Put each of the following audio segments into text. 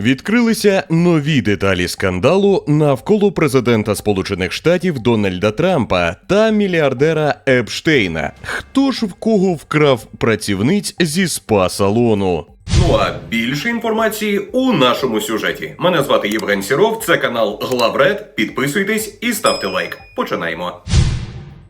Відкрилися нові деталі скандалу навколо президента Сполучених Штатів Дональда Трампа та мільярдера Епштейна. Хто ж в кого вкрав працівниць зі спа салону? Ну а більше інформації у нашому сюжеті. Мене звати Євген Сіров, це канал Главред. Підписуйтесь і ставте лайк. Починаємо.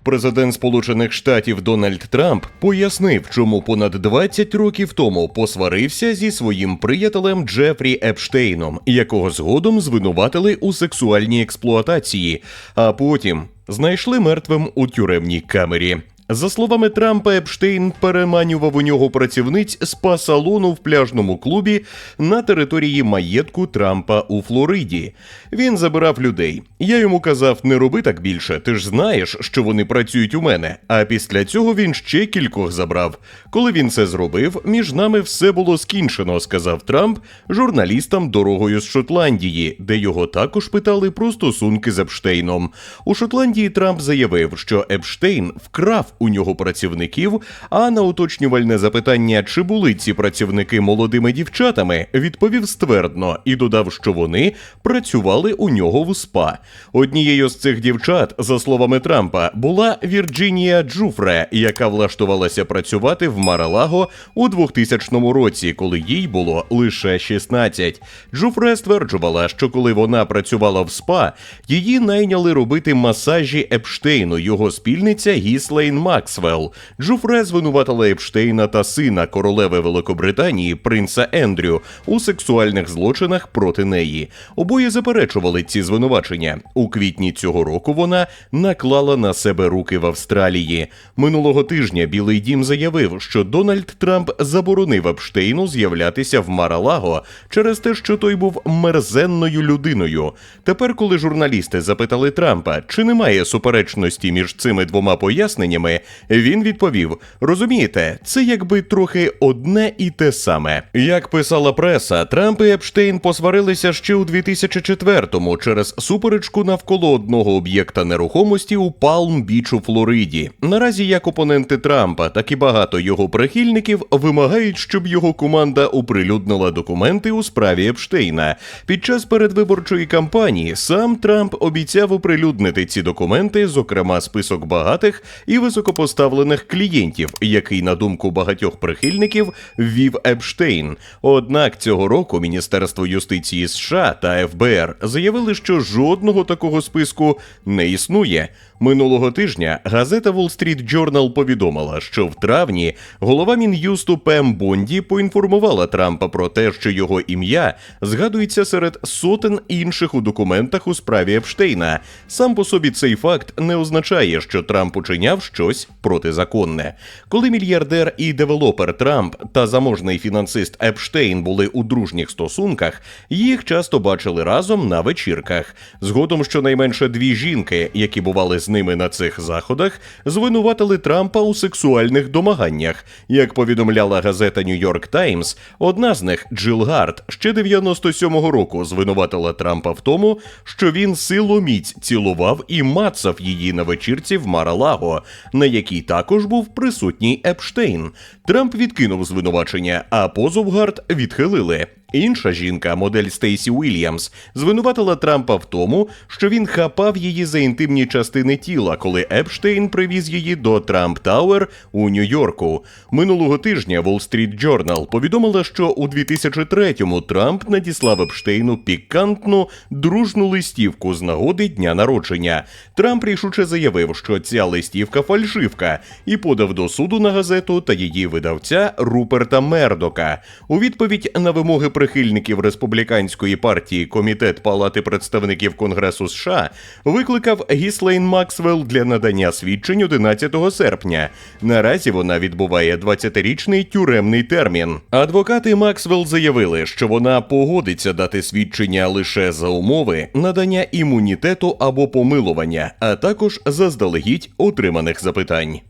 Президент Сполучених Штатів Дональд Трамп пояснив, чому понад 20 років тому посварився зі своїм приятелем Джефрі Епштейном, якого згодом звинуватили у сексуальній експлуатації, а потім знайшли мертвим у тюремній камері. За словами Трампа, Епштейн переманював у нього працівниць спа-салону в пляжному клубі на території маєтку Трампа у Флориді. Він забирав людей. Я йому казав, не роби так більше. Ти ж знаєш, що вони працюють у мене. А після цього він ще кількох забрав. Коли він це зробив, між нами все було скінчено, сказав Трамп журналістам дорогою з Шотландії, де його також питали про стосунки з Епштейном. У Шотландії Трамп заявив, що Епштейн вкрав у нього працівників. А на уточнювальне запитання, чи були ці працівники молодими дівчатами, відповів ствердно і додав, що вони працювали у нього в СПА. Однією з цих дівчат, за словами Трампа, була Вірджинія Джуфре, яка влаштувалася працювати в Маралаго у 2000 році, коли їй було лише 16. Джуфре стверджувала, що коли вона працювала в СПА, її найняли робити масажі Епштейну, його спільниця Гіслейн Максвелл. Джуфре звинуватила Епштейна та сина королеви Великобританії, принца Ендрю, у сексуальних злочинах проти неї. Обоє заперечували ці звинувачення. У квітні цього року вона наклала на себе руки в Австралії. Минулого тижня Білий Дім заявив, що Дональд Трамп заборонив Епштейну з'являтися в Маралаго через те, що той був мерзенною людиною. Тепер, коли журналісти запитали Трампа, чи немає суперечності між цими двома поясненнями, він відповів: розумієте, це якби трохи одне і те саме. Як писала преса, Трамп і Епштейн посварилися ще у 2004-му через суперечку навколо одного об'єкта нерухомості у Палм-Біч у Флориді. Наразі як опоненти Трампа, так і багато його прихильників вимагають, щоб його команда оприлюднила документи у справі Епштейна. Під час передвиборчої кампанії сам Трамп обіцяв оприлюднити ці документи, зокрема список багатих і високопоставлених клієнтів, який, на думку багатьох прихильників, ввів Епштейн. Однак цього року Міністерство юстиції США та ФБР заявили, що жодного такого списку не існує. Минулого тижня газета Wall Street Journal повідомила, що в травні голова Мін'юсту Пем Бонді поінформувала Трампа про те, що його ім'я згадується серед сотень інших у документах у справі Епштейна. Сам по собі цей факт не означає, що Трамп учиняв щось протизаконне. Коли мільярдер і девелопер Трамп та заможний фінансист Епштейн були у дружніх стосунках, їх часто бачили разом на вечірках. Згодом щонайменше дві жінки, які бували з ними на цих заходах, звинуватили Трампа у сексуальних домаганнях. Як повідомляла газета Нью-Йорк Таймс, одна з них Джил Гард ще 97-го року звинуватила Трампа в тому, що він силоміць цілував і мацав її на вечірці в Маралаго, на якій також був присутній Епштейн. Трамп відкинув звинувачення, а позов Гард відхилили. Інша жінка, модель Стейсі Уільямс, звинуватила Трампа в тому, що він хапав її за інтимні частини тіла, коли Епштейн привіз її до Трамп Тауер у Нью-Йорку. Минулого тижня Wall Street Journal повідомила, що у 2003-му Трамп надіслав Епштейну пікантну дружну листівку з нагоди дня народження. Трамп рішуче заявив, що ця листівка фальшивка, і подав до суду на газету та її видавця Руперта Мердока. У відповідь на вимоги прихильників республіканської партії Комітет Палати представників Конгресу США викликав Гіслейн Максвелл для надання свідчень 11 серпня. Наразі вона відбуває 20-річний тюремний термін. Адвокати Максвелл заявили, що вона погодиться дати свідчення лише за умови надання імунітету або помилування, а також заздалегідь отриманих запитань.